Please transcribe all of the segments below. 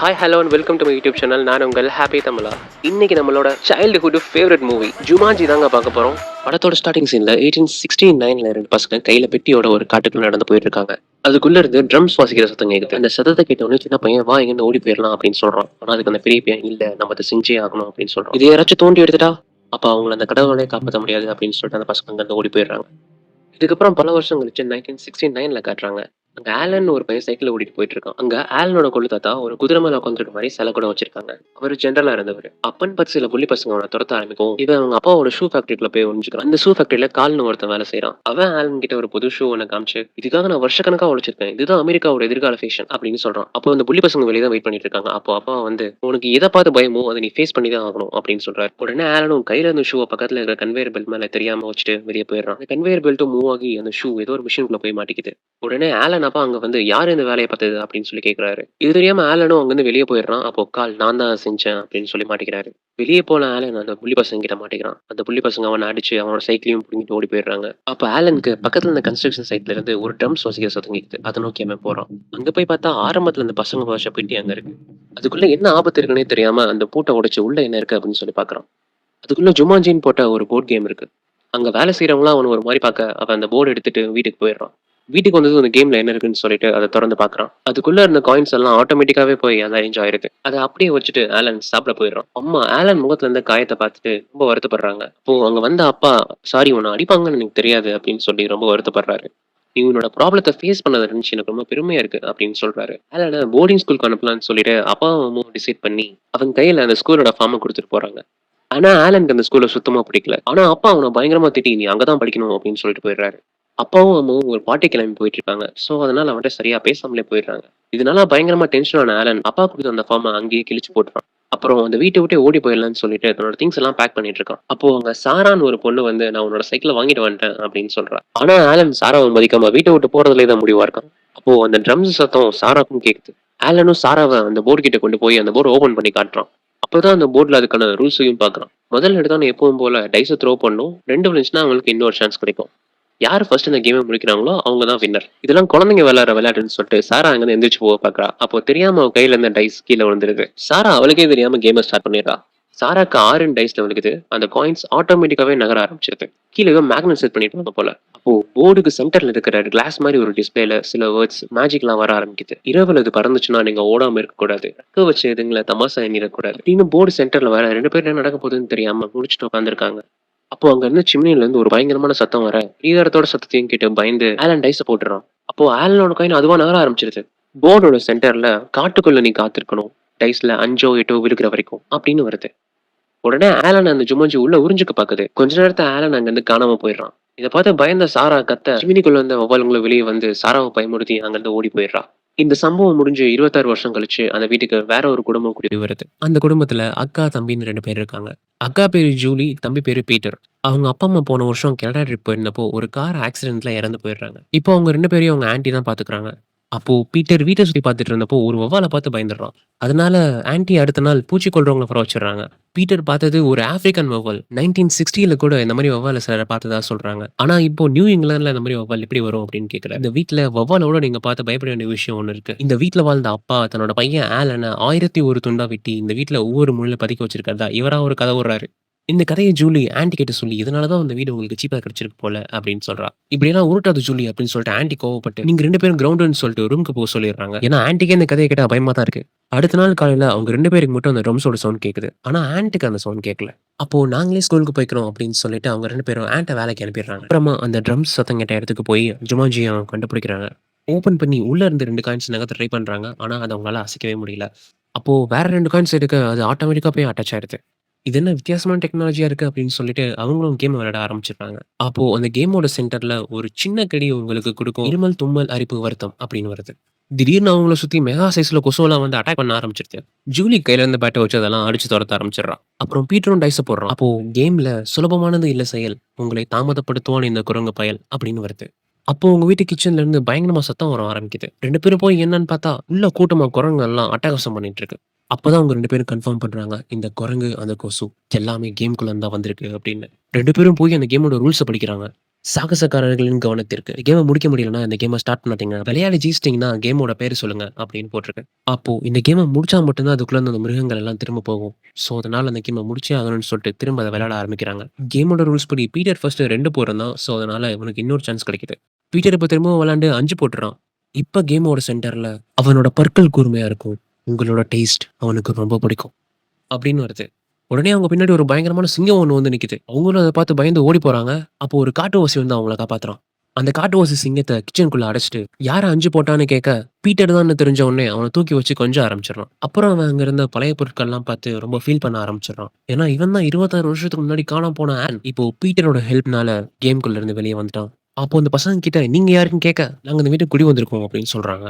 Hi hello and welcome to my YouTube channel நான் உங்கள் happy தமிழா இன்னைக்கு நம்மளோட சைல்டுஹுட் ஃபேவரட் மூவி ஜுமாஜி தாங்க பார்க்க போகிறோம் படத்தோட ஸ்டார்டிங் சீனில் எயிட்டீன் சிக்ஸ்டி நைனில் ரெண்டு பசங்க கையில் பெட்டியோட ஒரு காட்டுக்குள்ள நடந்து போயிட்டு இருக்காங்க. அதுக்குள்ள இருந்து ட்ரம்ஸ் வாசிக்கிற சத்தம் கேட்குது அந்த சத்தத்தை கேட்ட உடனே சின்ன பையன் வா எங்க ஓடி போயிடலாம் அப்படின்னு சொல்கிறான் ஆனால் அதுக்கு அந்த பெரிய பையன் இல்லை நம்ம அதை செஞ்சே ஆகணும் அப்படின்னு சொல்கிறோம் இது யாராச்சும் தோண்டி எடுத்துட்டா? அப்போ அவங்கள அந்த கடவுளே காப்பாற்ற முடியாது அப்படின்னு சொல்லிட்டு அந்த பசங்க அங்கே ஓடி போயிடுறாங்க. இதுக்கப்புறம் பல வருஷம் கழிச்சு நைன்டீன் சிக்ஸ்டி நைனில் காட்டுறாங்க. அங்க ஆலன் ஒரு பையன் சைக்கிள் ஓடிட்டு போயிட்டு இருக்கான் அங்க ஆலனோட கொள்ளு தாத்தா ஒரு குதிரை மேல உட்காந்துருக்க மாதிரி சில கூட வச்சிருக்காங்க. அவர் ஜென்ரலா இருந்தவர். அப்பன் பத்து சில புள்ளி பசங்க அவனை துரத்த ஆரம்பிக்கும். இவன் அவங்க அப்பாவோட ஷூ ஃபேக்டரிக்குள்ள போய் ஒழிஞ்சுக்கிறான் அந்த ஷூ ஃபேக்டரியில கால்னு ஒருத்தன் வேலை செய்யறான் அவன் ஆலன் கிட்ட ஒரு புது ஷூ ஒன்று காமிச்சு இதுக்காக நான் வருஷக்கணக்கா உழைச்சிருக்கேன் இதுதான் அமெரிக்காவோட எதிர்கால ஃபேஷன் அப்படின்னு சொல்றான். அப்போ அந்த புள்ளி பசங்க வெளியே தான் வெயிட் பண்ணிட்டு இருக்காங்க. அப்போ அப்பா வந்து உனக்கு எதை பார்த்து பயமோ அதை நீ ஃபேஸ் பண்ணி தான் ஆகணும் அப்படின்னு சொல்றாரு. உடனே ஆலனும் கையில இருந்த ஷூவை பக்கத்துல இருக்கிற கன்வேயர் பெல்ட் மேல தெரியாம வச்சுட்டு வெளியே போயிடுறான். அந்த கன்வேயர் பெல்ட்டும் மூவ் ஆகி அந்த ஷூ ஏதோ ஒரு மிஷினுக்குள்ள போய் மாட்டிக்குது. உடனே ஆலன் பார்த்தப்ப அங்க வந்து யார் இந்த வேலையை பார்த்தது அப்படின்னு சொல்லி கேட்கிறாரு இது தெரியாம ஆலனும் அங்கிருந்து வெளியே போயிடுறான். அப்போ கால் நான் தான் செஞ்சேன் அப்படின்னு சொல்லி மாட்டிக்கிறாரு. வெளியே போன ஆலன் அந்த புள்ளி பசங்க கிட்ட மாட்டிக்கிறான். அந்த புள்ளி பசங்க அவனை அடிச்சு அவனோட சைக்கிளையும் பிடிங்கிட்டு ஓடி போயிடுறாங்க. அப்போ ஆலனுக்கு பக்கத்துல இருந்த கன்ஸ்ட்ரக்ஷன் சைட்ல இருந்து ஒரு ட்ரம்ஸ் வசிக்கிற சத்தம் அதை நோக்கி அவன் போறான். அங்க போய் பார்த்தா ஆரம்பத்துல அந்த பசங்க வாஷ பெட்டி அங்க இருக்கு. அதுக்குள்ள என்ன ஆபத்து இருக்குன்னே தெரியாம அந்த பூட்டை உடைச்சு உள்ள என்ன இருக்கு அப்படின்னு சொல்லி பாக்குறான் அதுக்குள்ள ஜுமாஞ்சின்னு போட்ட ஒரு போர்ட் கேம் இருக்கு. அங்க வேலை செய்யறவங்களாம் அவன் ஒரு மாதிரி பார்க்க அவன் அந்த போர்டு எடுத்துட்டு வீட்டுக்கு போயிடுறான். வீட்டுக்கு வந்தது அந்த கேம்ல என்ன இருக்குன்னு சொல்லிட்டு அதை திறந்து பாக்குறான் அதுக்குள்ள இருந்த காயின்ஸ் எல்லாம் ஆட்டோமேட்டிக்காவே போய் அந்த அரேஞ்ச் ஆயிருக்கு அதை அப்படியே வச்சுட்டு ஆலன் சாப்பிட போயிடுறான். அம்மா ஆலன் முகத்துல இருந்த காயத்தை பார்த்துட்டு ரொம்ப வருத்தப்படுறாங்க. அப்போ அங்க வந்த அப்பா சாரி உன்னை அடிப்பாங்கன்னு எனக்கு தெரியாது அப்படின்னு சொல்லி ரொம்ப வருத்தப்படுறாரு. நீ உன்னோட ப்ராப்ளத்தை ஃபேஸ் பண்ணதை இருந்துச்சு எனக்கு ரொம்ப பெருமையா இருக்கு அப்படின்னு சொல்றாரு. ஆலன் போர்டிங் ஸ்கூலுக்கு அனுப்பலாம்னு சொல்லிட்டு அப்பா அம்மாவும் டிசைட் பண்ணி அவன் கையில அந்த ஸ்கூலோட ஃபார்மை கொடுத்துட்டு போறாங்க. ஆனா ஆலனுக்கு அந்த ஸ்கூல்ல சுத்தமா பிடிக்கல. ஆனா அப்பா அவனை பயங்கரமா திட்டி நீ அங்கதான் படிக்கணும் அப்படின்னு சொல்லிட்டு போயிடுறாரு. அப்பாவும் அம்மாவும் ஒரு பாட்டி கிளம்பி போயிட்டு இருக்காங்க ஸோ அதனால அவன்கிட்ட சரியா பேசாமலே போயிடுறாங்க. இதனால பயங்கரமா டென்ஷன் ஆன ஆலன் அப்பா கொடுத்த அந்த ஃபார்மை அங்கேயே கிழிச்சு போட்டுறான் அப்புறம் அந்த வீட்டை விட்டே ஓடி போயிடலாம்னு சொல்லிட்டு தன்னோட திங்ஸ் எல்லாம் பேக் பண்ணிட்டு இருக்கான் அப்போ அவங்க சாரான்னு ஒரு பொண்ணு வந்து நான் உன்னோட சைக்கிளை வாங்கிட்டு வந்துட்டேன் அப்படின்னு சொல்றான் ஆனா ஆலன் சாராவை மதிக்காம வீட்டை விட்டு போறதுல தான் முடிவா இருக்கான். அப்போ அந்த ட்ரம்ஸ் சத்தம் சாராக்கும் கேக்குது. ஆலனும் சாராவை அந்த போர்டு கிட்ட கொண்டு போய் அந்த போர்டு ஓபன் பண்ணி காட்டுறான். அப்பதான் அந்த போர்டில் அதுக்கான ரூல்ஸையும் பாக்குறான் முதல்ல எடுத்தோன்னு எப்பவும் போல டைஸை த்ரோ பண்ணும். ரெண்டு விழுந்துச்சுன்னா அவங்களுக்கு இன்னொரு சான்ஸ் கிடைக்கும். யார் ஃபர்ஸ்ட் இந்த கேமை முடிக்கிறாங்களோ அவங்க தான் வின்னர் இதெல்லாம் குழந்தைங்க விளையாடுற விளையாட்டுன்னு சொல்லிட்டு சாரா அங்கேருந்து எந்திரிச்சு போக பார்க்குறா. அப்போ தெரியாம அவ கையில இருந்த டைஸ் கீழே விழுந்துருது. சாரா அவளுக்கே தெரியாம கேமை ஸ்டார்ட் பண்ணிடுறா. சாராக்கு ஆறு டைஸ்ல விழுகுது. அந்த காயின்ஸ் ஆட்டோமேட்டிக்காவே நகர ஆரம்பிச்சிருது. கீழே மேக்னட் செட் பண்ணிட்டு போல. அப்போ போர்டுக்கு சென்டர்ல இருக்கிற கிளாஸ் மாதிரி ஒரு டிஸ்பிளேல சில வேர்ட்ஸ் மேஜிக்லாம் வர ஆரம்பிக்குது. இரவுல இது பறந்துச்சுன்னா நீங்க ஓடாம இருக்க கூடாது ரெக்க வச்ச இதுங்களை தமாசா எண்ணிடக்கூடாது. அப்படின்னு போர்டு சென்டர்ல வர ரெண்டு பேரும் என்ன நடக்க போகுதுன்னு தெரியாம முடிச்சுட்டு உட்காந்துருக்காங்க அப்போ அங்க இருந்த சிம்னில இருந்து ஒரு பயங்கரமான சத்தம் வர ரீதாரத்தோட சத்தத்தையும் கேட்டு பயந்து ஆலன் டைஸ போட்டுறான். அப்போ ஆலனோட காயின் அதுவா நகர ஆரம்பிச்சிருது. போர்டோட சென்டர்ல காட்டுக்குள்ள நீ காத்திருக்கணும். டைஸ்ல அஞ்சோ எட்டோ விழுகிற வரைக்கும் அப்படின்னு வருது. உடனே ஆலன் அந்த ஜுமஞ்சி உள்ள உறிஞ்சுக்க பாக்குது. கொஞ்ச நேரத்தை ஆலன் அங்க இருந்து காணாம போயிடுறான். இதை பார்த்து பயந்த சாரா கத்த சிமினிக்குள்ள வந்த ஒவ்வொருங்களும் வெளியே வந்து சாராவை பயமுறுத்தி அங்கிருந்து ஓடி போயிடுறா. இந்த சம்பவம் முடிஞ்சு இருபத்தாறு வருஷம் கழிச்சு அந்த வீட்டுக்கு வேற ஒரு குடும்பம் குடி வருது. அந்த குடும்பத்துல அக்கா தம்பின்னு ரெண்டு பேர் இருக்காங்க. அக்கா பேரு ஜூலி தம்பி பேரு பீட்டர். அவங்க அப்பா அம்மா போன வருஷம் கனடா ட்ரிப் போயிருந்தப்போ ஒரு கார் ஆக்சிடென்ட்ல இறந்து போயிடுறாங்க. இப்போ அவங்க ரெண்டு பேரையும் அவங்க ஆண்டி தான் பாத்துக்கிறாங்க. அப்போ பீட்டர் வீட்டை சுத்தி பார்த்துட்டு இருந்தப்போ ஒரு வவ்வாலை பார்த்து பயந்துடுறான். அதனால ஆன்ட்டி அடுத்த நாள் பூச்சி கொள்றவங்கள வர வச்சிடுறாங்க. பீட்டர் பார்த்தது ஒரு ஆப்பிரிக்கன் வவ்வால் நைன்டீன் சிக்ஸ்டியில கூட இந்த மாதிரி வவ்வால சிலரை பார்த்ததா சொல்றாங்க. ஆனா இப்போ நியூ இங்கிலாந்துல இந்த மாதிரி வவ்வால் எப்படி வரும் அப்படின்னு கேட்கல இந்த வீட்டுல வவ்வாலோட நீங்க பார்த்து பயப்பட வேண்டிய விஷயம் ஒன்று இருக்கு. இந்த வீட்டுல வாழ்ந்த அப்பா தன்னோட பையன் ஆலனை ஆயிரத்தி ஒரு துண்டா வெட்டி இந்த வீட்டுல ஒவ்வொரு முள்ள பதுக்கி வச்சிருக்கிறதா? இவரா ஒரு கதை விடுறாரு இந்த கதையை ஜூலி ஆண்டி கிட்ட சொல்லி இதனாலதான் அந்த வீடு உங்களுக்கு சீப்பாக கிடைச்சிருக்கு போல அப்படின்னு சொல்றா. இப்படியெல்லாம் உருட்டாது ஜூலி அப்படின்னு சொல்லிட்டு ஆண்டி கோவப்பட்டு நீங்க ரெண்டு பேரும் கிரவுண்டுன்னு சொல்லிட்டு ரூமுக்கு போக சொல்லிடுறாங்க. ஏன்னா ஆண்டிக்கே இந்த கதையை கேட்டால் பயமா தான் இருக்கு. அடுத்த நாள் காலையில அவங்க ரெண்டு பேருக்கு மட்டும் அந்த ட்ரம்ஸோட சவுண்ட் கேட்குது ஆனா ஆண்ட்டுக்கு அந்த சவுண்ட் கேட்கல அப்போ நாங்களே ஸ்கூலுக்கு போய்க்கிறோம் அப்படின்னு சொல்லிட்டு அவங்க ரெண்டு பேரும் ஆன்ட்டை வேலைக்கு அனுப்பிடுறாங்க. அப்புறமா அந்த ட்ரம்ஸ் சத்தம் கேட்ட இடத்துக்கு போய் ஜுமாஜியை கண்டுபிடிக்கிறாங்க. ஓப்பன் பண்ணி உள்ள இருந்து ரெண்டு காயின்ஸ் நகர்த்த ட்ரை பண்றாங்க. ஆனா அதை அவங்களால அசைக்கவே முடியல. அப்போ வேற ரெண்டு காயின்ஸ் எடுக்க அது ஆட்டோமேட்டிக்கா போய் அட்டாச் ஆயிடுது. இது என்ன வித்தியாசமான டெக்னாலஜியா இருக்கு அப்படின்னு சொல்லிட்டு அவங்களும் கேம் விளையாட ஆரம்பிச்சிடுறாங்க. அப்போ அந்த கேமோட சென்டர்ல ஒரு சின்ன கடி உங்களுக்கு கொடுக்கும். இருமல் தும்மல் அரிப்பு வருத்தம் அப்படின்னு வருது. திடீர்னு அவங்கள சுத்தி மெகா சைஸ்ல கொசுவெல்லாம் வந்து அட்டாக் பண்ண ஆரம்பிச்சிருச்சு. ஜூலி கையில இருந்து பேட்டை வச்சு அதெல்லாம் அடிச்சு துரத்த ஆரம்பிச்சிடுறான். அப்புறம் பீட்டரும் டைஸ போடுறான். அப்போ கேம்ல சுலபமானது இல்ல செயல். உங்களை தாமதப்படுத்துவான் இந்த குரங்கு பயல் அப்படின்னு வருது. அப்போ உங்க வீட்டு கிச்சன்ல இருந்து பயங்கரமா சத்தம் வர ஆரம்பிக்குது. ரெண்டு பேரும் போய் என்னன்னு பார்த்தா உள்ள கூட்டமா குரங்கு எல்லாம் அட்டகாசம் பண்ணிட்டு இருக்கு. அப்பதான் அவங்க ரெண்டு பேரும் கன்ஃபார்ம் பண்றாங்க இந்த குரங்கு அந்த கொசு எல்லாமே கேம்குள்ள இருந்தா வந்திருக்கு அப்படின்னு. ரெண்டு பேரும் போய் அந்த கேமோட ரூல்ஸை படிக்கிறாங்க. சாகசக்காரர்களின் கவனத்திற்கு. கேமை முடிக்க முடியலன்னா இந்த கேமை ஸ்டார்ட் பண்ணாதீங்க. விளையாடி ஜெயிச்சிட்டிங்கன்னா கேமோட பேர் சொல்லுங்க அப்படின்னு போட்டிருக்கு. அப்போ இந்த கேமை முடிச்சா மட்டும்தான் அதுக்குள்ள அந்த மிருகங்கள் எல்லாம் திரும்ப போகும். ஸோ அதனால அந்த கேமை முடிச்சே ஆகணும்னு சொல்லிட்டு திரும்ப அதை விளையாட ஆரம்பிக்கிறாங்க. கேமோட ரூல்ஸ் படி பீட்டர் ஃபர்ஸ்ட் ரெண்டு போடுறான் ஸோ அதனால இவனுக்கு இன்னொரு சான்ஸ் கிடைக்குது. பீட்டர் இப்போ திரும்பவும் விளையாண்டு அஞ்சு போட்டுறான். இப்போ கேமோட சென்டரில் அவனோட பற்கள் கூர்மையாக இருக்கும். உங்களோட டேஸ்ட் அவனுக்கு ரொம்ப பிடிக்கும். அப்படின்னு வருது. உடனே அவங்க பின்னாடி ஒரு பயங்கரமான சிங்கம் ஒன்று வந்து நிற்கிது அவங்களும் அதை பார்த்து பயந்து ஓடி போகிறாங்க அப்போ ஒரு காட்டுவாசி வந்து அவங்கள காப்பாத்துறான். அந்த காட்டுவாசி சிங்கத்தை கிச்சனுக்குள்ளே அடைச்சிட்டு யாரை அஞ்சு போட்டான்னு கேட்க? பீட்டர் தான் தெரிஞ்ச உடனே அவனை தூக்கி வச்சு கொஞ்சம் ஆரம்பிச்சிடறான். அப்புறம் அவன் அங்கே இருந்த பழைய பொருட்கள்லாம் பார்த்து ரொம்ப ஃபீல் பண்ண ஆரம்பிச்சிடறான். ஏன்னா இவன் தான் இருபத்தாறு வருஷத்துக்கு முன்னாடி காணாம போன ஆன் இப்போ பீட்டரோட ஹெல்ப்னால கேம்குள்ள இருந்து வெளியே வந்துட்டான். அப்போ அந்த பசங்க கிட்ட நீங்க யாருன்னு கேட்க? நாங்க இந்த வீட்டுக்கு குடி வந்திருக்கோம் அப்படின்னு சொல்றாங்க.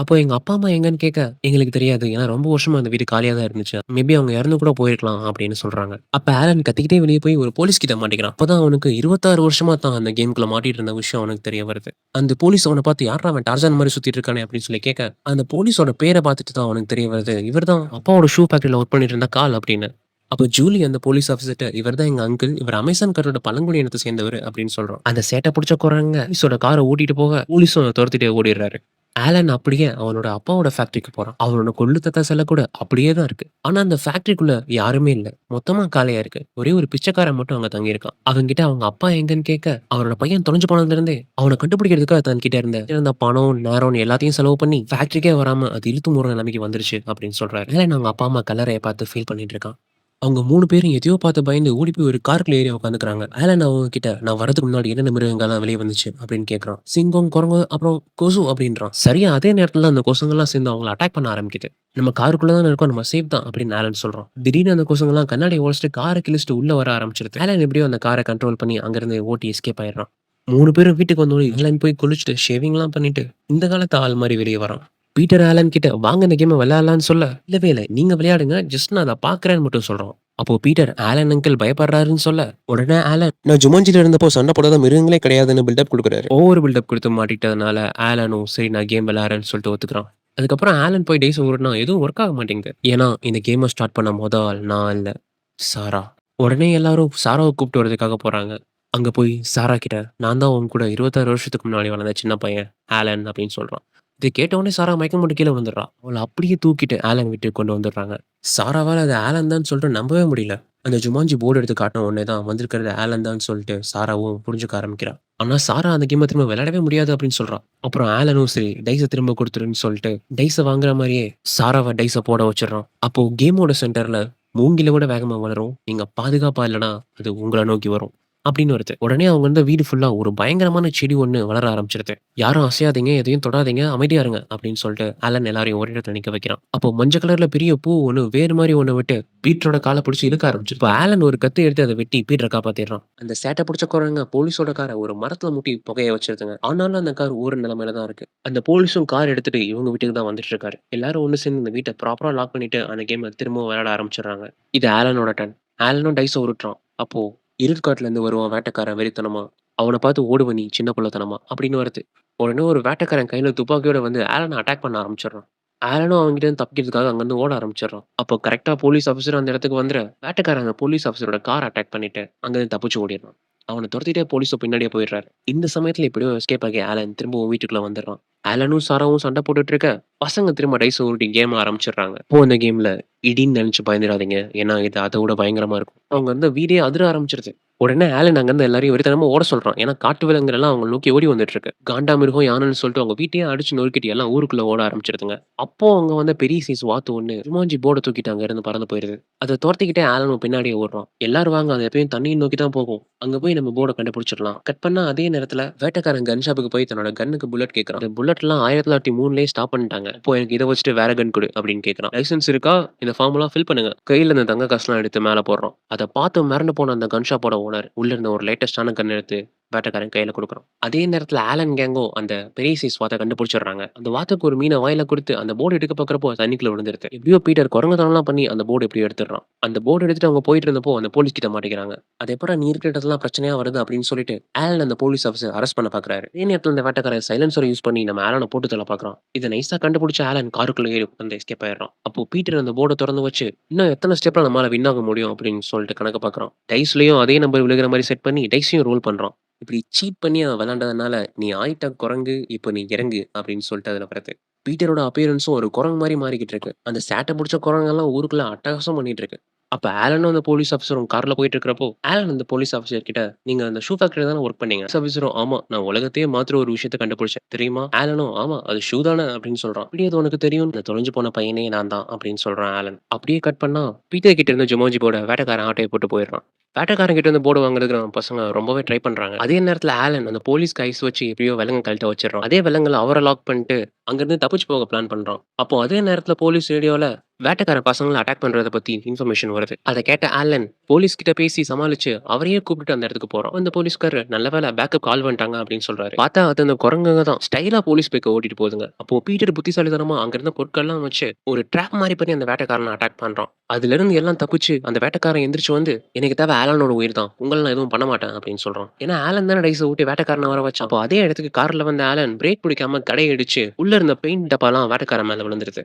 அப்போ எங்க அப்பா அம்மா எங்கன்னு கேட்க எங்களுக்கு தெரியாது. ஏன்னா ரொம்ப வருஷமா அந்த வீடு காலியா தான் இருந்துச்சு. மேபி அவங்க இறந்து கூட போயிருக்கலாம் அப்படின்னு சொல்றாங்க. அப்ப ஆலன் கத்திக்கிட்டே வெளியே போய் ஒரு போலீஸ் கிட்ட மாட்டிக்கிறான். அப்பதான் அவனுக்கு இருபத்தாறு வருஷமா தான் அந்த கேம்குள்ள மாட்டிட்டு இருந்த விஷயம் அவனுக்கு தெரிய வருது. அந்த போலீஸ் அவனை பார்த்து யாரா அவன் டார்ஜான் மாதிரி சுத்திட்டு இருக்கானே? அப்படின்னு சொல்லி கேட்க அந்த போலீஸோட பேரை பார்த்துட்டு தான் அவனுக்கு தெரிய வருது. இவர் தான் அப்பாவோட ஷூ ஃபேக்டரியில ஒர்க் பண்ணிட்டு இருந்த கால் அப்படின்னு. அப்போ ஜூலி அந்த போலீஸ் ஆஃபீஸர்ட்ட இவர் தான் எங்க அங்கிள் இவர் அமேசான் காரோட பழங்குடி இனத்தை சேர்ந்தவர் அப்படின்னு சொல்றோம் அந்த சேட்டை பிடிச்ச குறாங்க போலீஸோட காரை ஓட்டிட்டு போக போலீஸும் அவனை துரத்திட்டே ஓடிடுறாரு. ஆலன் அப்படியே அவனோட அப்பாவோட ஃபேக்டரிக்கு போறான். அவனோட கொள்ளு தத்தா செல்ல கூட அப்படியே தான் இருக்கு. ஆனா அந்த ஃபேக்டரிக்குள்ள யாருமே இல்ல. மொத்தமா காலையா இருக்கு. ஒரே ஒரு பிச்சைக்காரன் மட்டும் அங்க தங்கியிருக்கான். அவங்க கிட்ட அவங்க அப்பா எங்கன்னு கேட்க அவனோட பையன் தொலைஞ்சு போனதுல இருந்தே அவனை கண்டுபிடிக்கிறதுக்காக தன்கிட்ட இருந்த இருந்த பணம் நேரம் எல்லாத்தையும் செலவு பண்ணி ஃபேக்டரிக்கே வராம அது இழுத்து முறை நிலைமைக்கு வந்துருச்சு அப்படின்னு சொல்றாரு. ஏன்னா அவங்க அப்பா அம்மா கலரையை பார்த்து ஃபீல் பண்ணிட்டு இருக்கான். அவங்க மூணு பேரும் எதையோ பார்த்து பயந்து ஓடி போய் ஒரு காருக்குள்ள ஏறி உட்காந்துக்கிறாங்க ஆலன் அவங்க கிட்ட நான் வரதுக்கு முன்னாடி என்னென்ன மிருகங்கள்லாம் வெளியே வந்துச்சு? அப்படின்னு கேட்கறான் சிங்கம் குரங்கு அப்புறம் கொசு அப்படின்றான். சரியா அதே நேரத்துல அந்த கொசுங்கெல்லாம் சேர்ந்து அவங்கள அட்டாக் பண்ண ஆரம்பிக்குது. நம்ம காருக்குள்ள தான் இருக்கோம் நம்ம சேஃப் தான் அப்படின்னு ஆலன் சொல்றோம் திடீர்னு அந்த கொசுங்கெல்லாம் கண்ணாடி உடச்சிட்டு காரை கிழிச்சிட்டு உள்ள வர ஆரம்பிச்சிடுது ஆலன் எப்படியோ அந்த காரை கண்ட்ரோல் பண்ணி அங்கிருந்து ஓட்டி எஸ்கேப் ஆயிடுறான். மூணு பேரும் வீட்டுக்கு வந்தோனே ஆலன் போய் குளிச்சுட்டு ஷேவிங்லாம் பண்ணிட்டு இந்த காலத்து ஆள் மாதிரி வெளியே வரான். பீட்டர் ஆலன் கிட்ட வாங்க இந்த கேமை விளையாடலாம்னு சொல்ல. இல்லவே இல்லை நீங்க விளையாடுங்க. ஜஸ்ட் நான் அதை பாக்குறேன்னு மட்டும் சொல்றோம். அப்போ பீட்டர் ஆலன் அங்கிள் பயப்படுறாருன்னு சொல்ல உடனே ஆலன் நான் ஜுமாஞ்சில இருந்தப்போ சண்டை போடாத மிருகங்களே கிடையாதுன்னு பில்டப் கொடுக்குறாரு. ஒவ்வொரு பில்டப் கொடுத்து மாட்டிட்டதுனால ஆலனும் சரி நான் கேம் விளையாடுறேன்னு சொல்லிட்டு ஒத்துக்கிறான். அதுக்கப்புறம் ஆலன் போய் டேஸ் ஓடுனா எதுவும் ஒர்க் ஆக மாட்டேங்குது. ஏன்னா இந்த கேமை ஸ்டார்ட் பண்ண முதல் நான் இல்லை சாரா. உடனே எல்லாரும் சாராவை கூப்பிட்டு வரதுக்காக போறாங்க. அங்க போய் சாரா கிட்ட நான் தான் உன் கூட இருபத்தாறு வருஷத்துக்கு முன்னாடி வளர்ந்த சின்ன பையன் ஆலன் அப்படின்னு சொல்றான். இதை கேட்டவொடனே சாரா மயக்கம் போட்டு கீழே வந்துடுறான் அவளை அப்படியே தூக்கிட்டு ஆலன் வீட்டுக்கு கொண்டு வந்துடுறாங்க. சாராவால் அது ஆலன் தான் சொல்லிட்டு நம்பவே முடியல. அந்த ஜுமாஞ்சி போர்டு எடுத்து காட்டின உடனே தான் வந்திருக்கிறது ஆலன் தான் சொல்லிட்டு சாராவும் புரிஞ்சுக்க ஆரம்பிக்கிறா. ஆனா சாரா அந்த கேமை திரும்ப விளையாடவே முடியாது அப்படின்னு சொல்கிறான் அப்புறம் ஆலனும் சரி டைஸை திரும்ப கொடுத்துருன்னு சொல்லிட்டு டைஸை வாங்குற மாதிரியே சாராவை டைஸை போட வச்சிடறான். அப்போ கேமோட சென்டர்ல மூங்கில விட வேகமா வளரும். நீங்க பாதுகாப்பா இல்லைன்னா அது உங்களை நோக்கி வரும். அப்படின்னு வருது. உடனே அவங்க வந்து வீடு ஃபுல்லா ஒரு பயங்கரமான செடி ஒண்ணு வளர ஆரம்பிச்சிருது. யாரும் அசையாதீங்க எதையும் தொடாதீங்க அமைதியா இருங்க அப்படின்னு சொல்லிட்டு ஆலன் எல்லாரையும் ஒரே இடத்துல நிக்க வைக்கிறான். அப்போ மஞ்சள் கலர்ல பெரிய பூ ஒண்ணு வேறு மாதிரி ஒண்ணு விட்டு பீட்டரோட காலை பிடிச்சி இழுக்க ஆரம்பிச்சு இப்போ ஆலன் ஒரு கத்து எடுத்து அதை வெட்டி பீட்டரை காப்பாத்திடுறான். அந்த சேட்டை பிடிச்ச குரங்க போலீஸோட காரை ஒரு மரத்துல முட்டி புகைய வச்சிருதுங்க. ஆனாலும் அந்த கார் ஒரு நிலைமையில தான் இருக்கு. அந்த போலீஸும் கார் எடுத்துட்டு இவங்க வீட்டுக்கு தான் வந்துட்டு இருக்காரு. எல்லாரும் ஒன்று சேர்ந்து இந்த வீட்டை ப்ராப்பரா லாக் பண்ணிட்டு அந்த கேமை திரும்பவும் விளையாட ஆரம்பிச்சிடுறாங்க. இது ஆலனோட டன் ஆலனும் டைஸ் உருட்டுறான். அப்போ இருட்காட்டுல இருந்து வருவான் வேட்டைக்காரன் வெறித்தனமா? அவனை பார்த்து ஓடுவ நீ சின்ன பிள்ளைத்தனமா? அப்படின்னு வருது. உடனே ஒரு வேட்டைக்காரன் கையில துப்பாக்கியோட வந்து ஆலனை அட்டாக் பண்ண ஆரம்பிச்சிடுறான். ஆலனும் அவங்ககிட்ட தப்பிக்கிறதுக்காக அங்கேருந்து ஓட ஆரம்பிச்சிடுறான். அப்போ கரெக்டாக போலீஸ் ஆஃபீஸர் அந்த இடத்துக்கு வந்துட வேட்டைக்காரன் அந்த போலீஸ் ஆஃபீஸரோட கார் அட்டாக் பண்ணிட்டு அங்கேருந்து தப்பிச்சு ஓடிடுறான். அவனை துரத்திட்டே போலீஸோ பின்னாடியே போயிடுறாரு. இந்த சமயத்துல எப்படியோ எஸ்கேப் ஆகி ஆலன் திரும்பவும் வீட்டுக்குள்ள வந்துடுறான். ஆலனும் சாராவும் சண்டை போட்டுட்டு இருக்க பசங்க திரும்ப டைஸ் உருட்டி கேம் ஆரம்பிச்சிடுறாங்க. இப்போ அந்த கேம்ல இடின்னு நினைச்சு பயந்துடாதீங்க. ஏன்னா இது அதை விட பயங்கரமா இருக்கும். அவங்க வந்து வீடே அதிர ஆரம்பிச்சிருது. உடனே ஆலன் அங்கேருந்து எல்லாரையும் வெறித்தனமா ஓட சொல்றான். ஏன்னா காட்டு விலங்குகள் எல்லாம் அவங்க நோக்கி ஓடி வந்துட்டுருக்கு. காண்டா மிருகம் யானைன்னு சொல்லிட்டு அவங்க வீட்டையே அடிச்சு நொறுக்கிட்டு எல்லாம் ஊருக்குள்ள ஓட ஆரம்பிச்சிருதுங்க. அப்போ அங்கே வந்து பெரிய சைஸ் வாத்து ஒண்ணு ருமாஞ்சி போர்டை தூக்கிட்டு அங்கேருந்து பறந்து போயிருது. அதை துரத்திக்கிட்டே ஆலனும் பின்னாடியே ஓடுறான். எல்லாரும் வாங்க அது எப்பயும் தண்ணியை நோக்கி தான் போகும். அங்க போய் நம்ம போர்டை கண்டுபிடிச்சிடலாம். கட் பண்ணா அதே நேரத்துல வேட்டைக்காரன் கன் ஷாப்புக்கு போய் தன்னோட கன்னுக்கு புல்லட் கேட்கறான் அந்த புல்லட்லாம் ஆயிரத்தி தொள்ளாயிரத்தி மூணுலேயே ஸ்டாப் பண்ணிட்டாங்க. இப்போ எனக்கு இதை வச்சுட்டு வேற கன் கொடு அப்படின்னு கேட்கறான் லைசன்ஸ் இருக்கா? இந்த ஃபார்ம்லாம் ஃபில் பண்ணுங்க. கையில இந்த தங்க காசுலாம் எடுத்து மேல போடுறோம் அதை பார்த்து மிரண்டு போன அந்த கன் ஷாப்போட ஓனர் உள்ள இருந்த ஒரு லேட்டஸ்டான கன் எடுத்து வேட்டைக்காரன் கையில் கொடுக்குறோம். அதே நேரத்தில் ஆலன் கேங்கோ அந்த பெரிய சைஸ் வாத்தை கண்டுபிடிச்சிடுறாங்க. அந்த வாத்துக்கு ஒரு மீனை வாயில கொடுத்து அந்த போர்டு எடுக்க பார்க்குறப்போ தண்ணிக்குள்ள விழுந்துருது. எப்படியோ பீட்டர் குரங்கத்தனம்லாம் பண்ணி அந்த போர்டு எப்படி எடுத்துடுறான். அந்த போர்டு எடுத்துட்டு அவங்க போயிட்டு இருந்தப்போ அந்த போலீஸ் கிட்ட மாட்டேங்கிறாங்க அது எப்பறம் நீ இருக்கிற இடத்துலாம் பிரச்சனையா வருது அப்படின்னு சொல்லிட்டு ஆலன் அந்த போலீஸ் ஆஃபீஸர் அரெஸ்ட் பண்ண பாக்குறாரு. அதே நேரத்தில் இந்த வேட்டைக்காரன் சைலன்சரை யூஸ் பண்ணி நம்ம ஆலனை போட்டு தள்ள பார்க்குறோம் இதை நைஸா கண்டுபிடிச்ச ஆலன் காருக்குள்ள ஏறி அந்த எஸ்கேப் ஆயிடுறான். அப்போ பீட்டர் அந்த போர்டை திறந்து வச்சு இன்னும் எத்தனை ஸ்டெப்ல நம்மளால வின் ஆக முடியும்? அப்படின்னு சொல்லிட்டு கணக்கு பார்க்குறோம் டைஸ்லயும் அதே நம்பர் விழுகிற மாதிரி செட் பண்ணி டைஸையும் ரோல் பண்ணுறோம் இப்படி சீட் பண்ணி அவன் விளாண்டதுனால "நீ ஆயிட்ட குரங்கு, இப்ப நீ இறங்கு" அப்படின்னு சொல்லிட்டு அதுல வர்றது பீட்டரோட அப்பியரன்ஸும் ஒரு குரங்கு மாரி மாறிக்கிட்டு இருக்கு. அந்த சேட்ட புடிச்ச குரங்கெல்லாம் ஊருக்குள்ள அட்டகாசம் பண்ணிட்டு இருக்கு. அப்ப ஆலனும் அந்த போலீஸ் ஆஃபிசரும் கார்ல போயிட்டு இருக்கிறப்போ, ஆலன் அந்த போலீஸ் ஆஃபிசர் கிட்ட, "நீங்க அந்த ஷூ ஃபேக்டரில தானே வொர்க் பண்ணீங்க?" போலீஸ் ஆஃபிசரும், "ஆமா. நான் உலகத்தையே மாத்துற ஒரு விஷயத்த கண்டுபிடிச்சேன். தெரியுமா?" ஆலனும், "ஆமா. அது ஷூ தானே" அப்படின்னு சொல்றான். "எப்படி அது உனக்கு தெரியும்?" "இந்த தொலைஞ்சு போன பையனே நான் தான்" அப்படின்னு சொல்றான் ஆலன். அப்படியே கட் பண்ணா, பீட்டர் கிட்ட இருந்த ஜுமான்ஜி போர்ட வேட்டைக்காரன் ஆட்டைய போட்டு போயிடுறான். வேட்டைக்காரன் கிட்ட வந்து போர்டு வாங்குறதுக்கு நம்ம பசங்க ரொம்பவே ட்ரை பண்றாங்க. அதே நேரத்துல ஆலன் அந்த போலீஸ் கைஸ் வச்சு எப்படியோ விலங்க கழட்ட வச்சிடறோம் அதே விலங்குல அவரை லாக் பண்ணிட்டு, அங்கிருந்து தப்பிச்சு போக பிளான் பண்ணுறோம் அப்போ அதே நேரத்துல போலீஸ் ரேடியோல வேட்டைக்காரன் பசங்களை அட்டாக் பண்றத பத்தி இன்ஃபர்மேஷன் வருது. அதை கேட்ட ஆலன், போலீஸ் கிட்ட பேசி சமாளிச்சு, அவரையே கூப்பிட்டு அந்த இடத்துக்கு போறோம் அந்த போலீஸ்காரர், "நல்ல வேலை பேக்கப் கால் வந்துட்டாங்க" அப்படின்னு சொல்றாரு. பார்த்தா அது அந்த குரங்குங்க தான். ஸ்டைலா போலீஸ் பைக்க ஓட்டிட்டு போகுதுங்க. அப்போ பீட்டர் புத்திசாலித்தனமா அங்க இருந்த பொருட்கள்லாம் வச்சு, ஒரு ட்ராப் மாதிரி பண்ணி அந்த வேட்டக்காரனை அட்டாக் பண்றான். அதிலிருந்து எல்லாம் தப்பிச்சு, அந்த வேட்டைக்காரன் எந்திரிச்சு வந்து, "எனக்கு தேவை ஆலனோட உயிர் தான். உங்களை நான் எதுவும் பண்ண மாட்டேன்" அப்படின்னு சொல்றான். ஏன்னா ஆலன் தானே டைஸ ஊட்டி வேட்டக்காரன் வர வச்சான். அப்போ அதே இடத்துக்கு கார்ல வந்த ஆலன் பிரேக் பிடிக்காம கடைய இடிச்சு, உள்ள இருந்த பெயிண்ட் டப்பாலாம் வேட்டைக்காரன் மேல விழுந்துருது.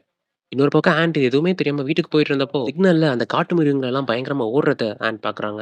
இன்னொரு பக்கம் ஆண்ட் எதுவுமே தெரியாம வீட்டுக்கு போயிட்டு இருந்தப்போ, சிக்னல்ல அந்த காட்டு மிருகங்கள் எல்லாம் பயங்கரமா ஓடுறத ஆண்ட் பார்க்குறாங்க.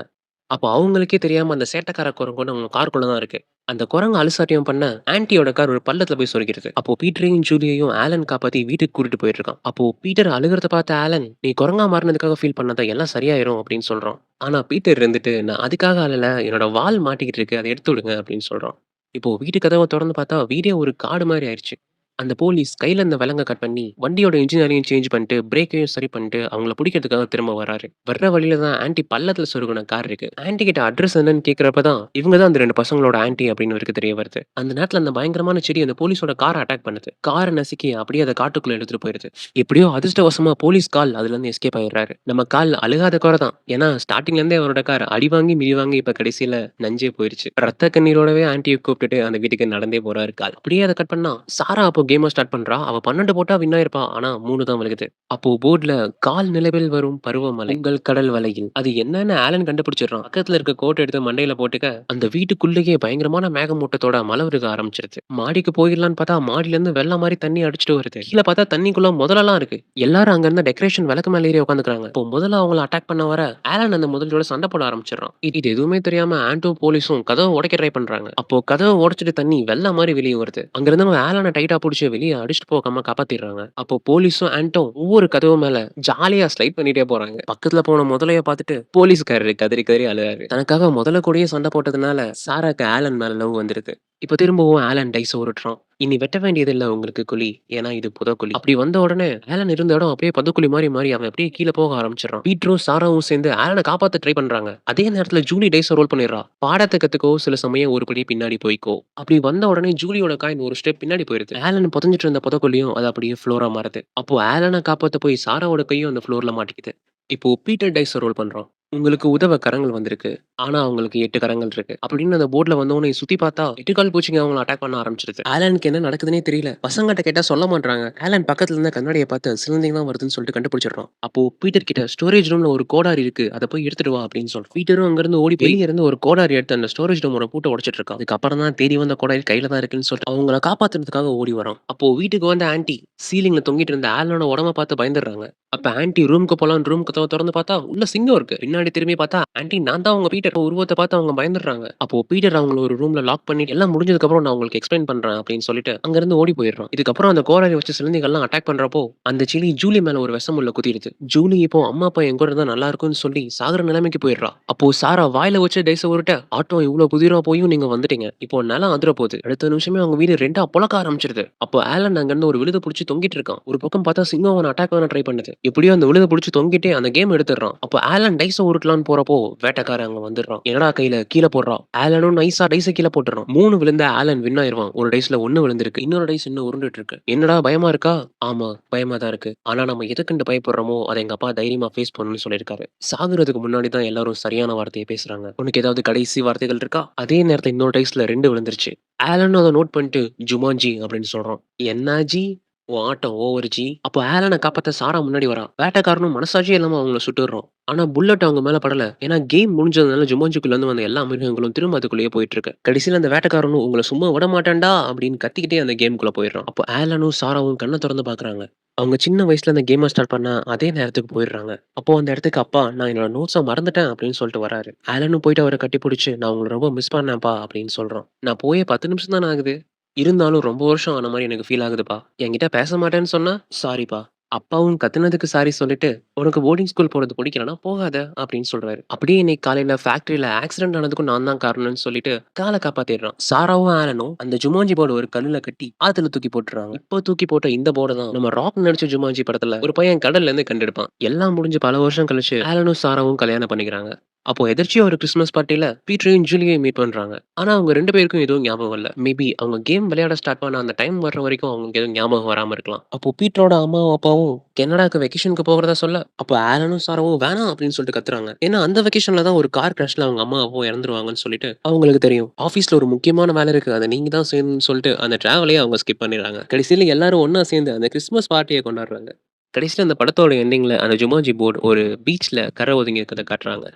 அப்போ அவங்களுக்கே தெரியாம அந்த சேட்டக்கார குரங்கு ஒண்ணு அவங்க காருக்குள்ள தான் இருக்கு. அந்த குரங்கு அலசாட்டியம் பண்ண ஆன்டியோட கார் ஒரு பள்ளத்துல போய் சொருகிருது. அப்போ பீட்டரையும், ஜூலியையும் ஆலன் காப்பாத்தி வீட்டுக்கு கூட்டிட்டு போயிட்டுருக்கான் அப்போ பீட்டர் அழுகுறத பார்த்த ஆலன், "நீ குரங்கா மாறுனதுக்காக ஃபீல் பண்ணாத, எல்லாம் சரியாயிரும்" அப்படின்னு சொல்றான். ஆனா பீட்டர் இருந்துட்டு, "நான் அதுக்காக அழல. என்னோட வால் மாட்டிக்கிட்டு இருக்கு. அத எடுத்து விடுங்க" அப்படின்னு சொல்றான். இப்போ வீட்டு கதவ தொறந்து பார்த்தா, வீடே ஒரு காடு மாரி ஆயிருச்சு. அந்த போலீஸ் கையில இருந்த விலங்க கட் பண்ணி, வண்டியோட இன்ஜினியரையும் சேஞ்ச் பண்ணிட்டு, பிரேக்கையும் சரி பண்ணிட்டு, அவங்கள பிடிக்கிறதுக்காக திரும்ப வராரு. வர்ற வழியில தான் ஆன்ட்டி பள்ளத்துல சொருகுன கார் இருக்கு. ஆன்டி கிட்ட அட்ரஸ் என்னன்னு கேட்கிறப்ப தான், இவங்க தான் அந்த ரெண்டு பசங்களோட ஆன்ட்டி அப்படின்னு இருக்கு தெரிய வருது. அந்த நேரத்துல அந்த பயங்கரமான செடி அந்த போலீஸோட காரை அட்டாக் பண்ணுது. காரை நசுக்கி அப்படியே அதை காட்டுக்குள்ள எடுத்துட்டு போயிருது. எப்படியோ அதிர்ஷ்டவசமா போலீஸ் கால் அதுல இருந்து எஸ்கேப் ஆயிடுறாரு. நம்ம கால் அழுகாத குறை தான். ஏன்னா ஸ்டார்டிங்ல இருந்தே அவரோட கார் அடி வாங்கி, மிதி வாங்கி இப்ப கடைசியில நஞ்சே போயிருச்சு. ரத்த கண்ணீரோடவே ஆன்டியை கூப்பிட்டுட்டு அந்த வீட்டுக்கு நடந்தே போறாரு கால். அப்படியே அதை கட் பண்ணா, சாரா அப்போ கேமை ஸ்டார்ட் பண்றா. அவ 12 போட்டா வின் ஆயிருப்பா. ஆனா மூணு தான் விழுகுது. அப்போ போர்ட்ல கால் நிலவில் வரும் பருவமலை உங்கள் கடல் வலையில். அது என்னன்னு ஆலன் கண்டுபிடிச்சிடுறான். பக்கத்துல இருக்க கோட் எடுத்து மண்டையில போட்டுக்க, அந்த வீட்டுக்குள்ளேயே பயங்கரமான மேகமூட்டத்தோட மழை விழுக ஆரம்பிச்சிருச்சு. மாடிக்கு போயிடலான்னு பார்த்தா, மாடில இருந்து வெள்ளம் மாதிரி தண்ணி அடிச்சுட்டு வருது. கீழே பார்த்தா தண்ணிக்குள்ள முதலெல்லாம் இருக்கு. எல்லாரும் அங்க இருந்த டெக்கரேஷன் விளக்கு மேல ஏறி உட்காந்துக்கிறாங்க. இப்போ முதல்ல அவங்கள அட்டாக் பண்ண வர, ஆலன் அந்த முதலையோட சண்டை போட ஆரம்பிச்சிடறான் இது எதுவுமே தெரியாம ஆண்டோ போலீஸும் கதவை உடைக்க ட்ரை பண்றாங்க. அப்போ கதவை உடைச்சிட்டு தண்ணி வெள்ளம் மாதிரி வெளியே வருது. அங்க இருந்தவங்க ஆலனை டைட்டா புடிச்சு வெளியே அடிச்சுட்டு போகாம காப்பாத்திடுறாங்க. அப்போ போலீஸும் ஆண்டோ ஒவ்வொரு கதவு மேல ஜாலியா ஸ்லைட் பண்ணிட்டே போறாங்க. பக்கத்துல போன முதலைய பார்த்துட்டு போலீஸ்காரரு கதறி கதறி அழுறாரு. தனக்காக முதல கூடயே சண்டை போட்டதுனால சாராக்கு ஆலன் மேல லவ் வந்துருது. இப்ப திரும்பவும் ஆலன் டைஸ் உருட்டுறான். "இனி வெட்ட வேண்டியதில்லை உங்களுக்கு குழி. ஏன்னா இது புதக்குழி அப்படி வந்த உடனே ஆலன் இருந்த இடம் அப்படியே புதைக்குழி மாதிரி மாறி அவன் அப்படியே கீழே போக ஆரம்பிச்சிடறான் பீட்டரும், சாராவும் சேர்ந்து ஆலனை காப்பாத்த ட்ரை பண்றாங்க. அதே நேரத்துல ஜூலி டைஸ ரோல் பண்ணிடுறா. பாடத்தை கத்துக்கோ, சில சமயம் ஒரு படி பின்னாடி போய்க்கோ." அப்படி வந்த உடனே ஜூலியோட காயின் ஒரு ஸ்டெப் பின்னாடி போயிருது. ஆலன் புதஞ்சிட்டு இருந்த புதக்குழியும் அது அப்படியே ஃப்ளோரா மாறுது. அப்போ ஆலனை காப்பாத்த போய் சாராவோட கையும் அந்த ஃப்ளோர்ல மாட்டிக்குது. இப்போ பீட்டர் டைஸ ரோல் பண்றான். "உங்களுக்கு உதவ கரங்கள் வந்திருக்கு. ஆனா அவங்களுக்கு 8 கரங்கள் இருக்கு." அப்படின்னு அந்த போர்ட்ல வந்தவுடனே சுத்தி பார்த்தா 8 கால் பூச்சிங்க அவங்கள அட்டாக் பண்ண ஆரம்பிச்சிருது. ஆலனுக்கு என்ன நடக்குதுன்னே தெரியல. பசங்கட்ட கேட்டா சொல்ல மாட்றாங்க. ஆலன் பக்கத்துல இருந்த கண்ணாடிய பார்த்து சிலந்திங்க தான் வருதுன்னு சொல்லிட்டு கண்டுபிடிச்சிடுறான். அப்போ பீட்டர் கிட்ட ஸ்டோரேஜ் ரூம்ல ஒரு கோடாரி இருக்கு. அத போய் எடுத்துட்டு வா அப்படின்னு சொல்றான். பீட்டரும் அங்கிருந்து ஓடி வெளிய இருந்து ஒரு கோடாரி எடுத்து அந்த ஸ்டோரேஜ் ரூமோட பூட்ட உடைச்சிட்டு இருக்கான். அதுக்கப்புறம் தான் தேடி வந்த கோடாரி கையில தான் இருக்குன்னு சொல்லிட்டு அவங்கள காப்பாத்துறதுக்காக ஓடி வரான். அப்போ வீட்டுக்கு வந்த ஆன்ட்டி சீலிங்ல தொங்கிட்டு இருந்த ஆலனோட உடம்ப பார்த்து பயந்துடுறாங்க. அப்ப ஆன்ட்டி ரூம்க்கு போலான்னு ரூம் கதவை திறந்து பார்த்தா உள்ள சிங்கம் இருக்கு. பின்னாடி திரும்பி பார்த்தா ஆன்ட்டி நான் தான் அவங்க பீட்டர். உருவத்தை பார்த்து அவங்க பயந்துடுறாங்க. அப்போ பீட்டர் அவங்கள ஒரு ரூம்ல லாக் பண்ணி எல்லாம் முடிஞ்சதுக்கு அப்புறம் நான் உங்களுக்கு எக்ஸ்பிளைன் பண்றேன் அப்படின்னு சொல்லிட்டு அங்கிருந்து ஓடி போயிடுறான். இதுக்கப்புறம் அந்த கோடாரி வச்சு சிலந்திகள்லாம் அட்டாக் பண்றப்போ அந்த சிலி ஜூலி மேல ஒரு விஷமுள்ள குத்திடுது. ஜூலி இப்போ அம்மா அப்பா எங்க இருந்தா நல்லா இருக்கும்னு சொல்லி சாகர நிலைமைக்கு போயிடுறா. அப்போ சாரா வாயில வச்சு டைஸ உருட்ட ஆட்டோ இவ்வளவு குதிரா போயும் நீங்க வந்துட்டீங்க. இப்போ நிலம் அதிர போகுது. அடுத்த நிமிஷமே அவங்க வீடு ரெண்டா புழக்க ஆரம்பிச்சிருது. அப்போ ஆலன் அங்கிருந்து ஒரு விழுத புடிச்சு தொங்கிட்டு இருக்கான். ஒரு பக்கம் பார்த்தா சிங்கம் அவன் அட்டாக் பண்ண ட்ரை பண்ணுது. எப்படியோ அந்த விழுத பிடிச்சி தொங்கிட்டே அந்த கேம் எடுத்துடுறான். அப்போ ஆலன் டைஸ உருட்டலான்னு போறப்போ வேட்டக்காரங்க அங்க வந்துடுறான். என்னடா கையில கீழே போடுறான். ஆலனும் நைஸா டைஸ கீழே போட்டுறான். மூணு விழுந்த ஆலன் வின் ஆயிருவான். ஒரு டைஸ்ல ஒன்னு விழுந்திருக்கு. இன்னொரு டைஸ் இன்னும் உருண்டுட்டு இருக்கு. என்னடா பயமா இருக்கா? ஆமா பயமா தான் இருக்கு. ஆனா நம்ம எதுக்குண்டு பயப்படுறோமோ அதை எங்க அப்பா தைரியமா ஃபேஸ் பண்ணணும்னு சொல்லியிருக்காரு. சாகுறதுக்கு முன்னாடி தான் எல்லாரும் சரியான வார்த்தையை பேசுறாங்க. உனக்கு ஏதாவது கடைசி வார்த்தைகள் இருக்கா? அதே நேரத்தை இன்னொரு டைஸ்ல ரெண்டு விழுந்துருச்சு. ஆலனும் அதை நோட் பண்ணிட்டு ஜுமான்ஜி அப்படின்னு சொல்றான். என்னாஜி? உன் ஆட்டம் ஓவர் ஜி. அப்போ ஆலனை காப்பாத்த சாரா முன்னாடி வரா. வேட்டைக்காரனும் மனசாட்சியே இல்லாம அவங்கள சுட்டுறோம் ஆனா புல்லட் அவங்க மேல படல. ஏன்னா கேம் முடிஞ்சதுனால ஜுமான்ஜிக்குள்ள இருந்து வந்த எல்லா மிருகங்களும் திரும்ப அதுக்குள்ளேயே போயிட்டு இருக்கு. கடைசியில அந்த வேட்டைக்காரனும் உங்களை சும்மா விட மாட்டேன்டா அப்படின்னு கத்திக்கிட்டே அந்த கேமுக்குள்ள போயிடுறான். அப்போ ஆலனும் சாராவும் கண்ணை திறந்து பாக்குறாங்க அவங்க சின்ன வயசுல அந்த கேமை ஸ்டார்ட் பண்ணா அதே நேரத்துக்கு போயிடுறாங்க. அப்போ அந்த இடத்துக்கு அப்பா நான் என்னோட நோட்ஸை மறந்துட்டேன் அப்படின்னு சொல்லிட்டு வராரு. ஆலனும் போயிட்டு கட்டி பிடிச்சி நான் உங்களை ரொம்ப மிஸ் பண்ணேன்ப்பா அப்படின்னு சொல்றோம் நான் போயே 10 நிமிஷம் தானே ஆகுது. இருந்தாலும் ரொம்ப வருஷம் ஆன மாதிரி எனக்கு ஃபீல் ஆகுதுப்பா. என்கிட்ட பேச மாட்டேன்னு சொன்னா, சாரிப்பா. அப்பாவும் கத்துனதுக்கு சாரி சொல்லிட்டு, உனக்கு போர்டிங் ஸ்கூல் போறது பிடிக்கலன்னா போகாத அப்படின்னு சொல்றாரு. அப்படியே இன்னைக்கு காலையில ஃபேக்டரியில ஆக்சிடென்ட் ஆனதுக்கும் நான் தான் காரணம்னு சொல்லிட்டு கால காப்பாத்திடுறான். சாராவும் ஆலனும் அந்த ஜுமான்ஜி போர்டு ஒரு கல்லுல கட்டி ஆத்துல தூக்கி போட்டுறாங்க. இப்போ தூக்கி போட்ட இந்த போர்ட தான் நம்ம ராக் நடிச்ச ஜுமான்ஜி படத்துல ஒரு பையன் கடல்ல இருந்து கண்டெடுப்பான். எல்லாம் முடிஞ்சு பல வருஷம் கழிச்சு ஆலனும் சாராவும் கல்யாணம் பண்ணிக்கிறாங்க. அப்போ எதிர்ச்சியா ஒரு கிறிஸ்மஸ் பார்ட்டியில பீட்டரையும் ஜூலியையும் மீட் பண்றாங்க. ஆனா அவங்க ரெண்டு பேருக்கும் எதுவும் ஞாபகம் இல்ல. மேபி அவங்க கேம் விளையாட ஸ்டார்ட் பண்ண அந்த டைம் வர்ற வரைக்கும் அவங்களுக்கு எதுவும் ஞாபகம் வராம இருக்கலாம். அப்போ பீட்டரோட அம்மாவும், அப்பாவும் கனடாக்கு வெக்கேஷனுக்கு போகிறதா சொல்ல, அப்போ ஆலனும் சாரவும் வேணாம் அப்படின்னு சொல்லிட்டு கத்துறாங்க. ஏன்னா அந்த வெக்கேஷன்ல தான் ஒரு கார் கிராஷ்ல அவங்க அம்மா, அப்பாவும் இறந்துருவாங்கன்னு சொல்லிட்டு அவங்களுக்கு தெரியும். ஆஃபீஸ்ல ஒரு முக்கியமான வேலை இருக்கு. அதை நீங்க தான் செய்யணும்னு சொல்லிட்டு அந்த டிராவலையே அவங்க ஸ்கிப் பண்ணிடுறாங்க. கடைசியில எல்லாரும் ஒன்னா சேர்ந்து அந்த கிறிஸ்மஸ் பார்ட்டியை கொண்டாடுறாங்க. கடைசியில அந்த படத்தோட எண்டிங்கில் அந்த ஜுமாஜி போர்டு ஒரு பீச்சில் கரை ஒதுங்கி இருக்கிறத காட்டுறாங்க.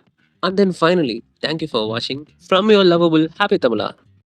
And then finally, thank you for watching from your lovable Happy Tamala.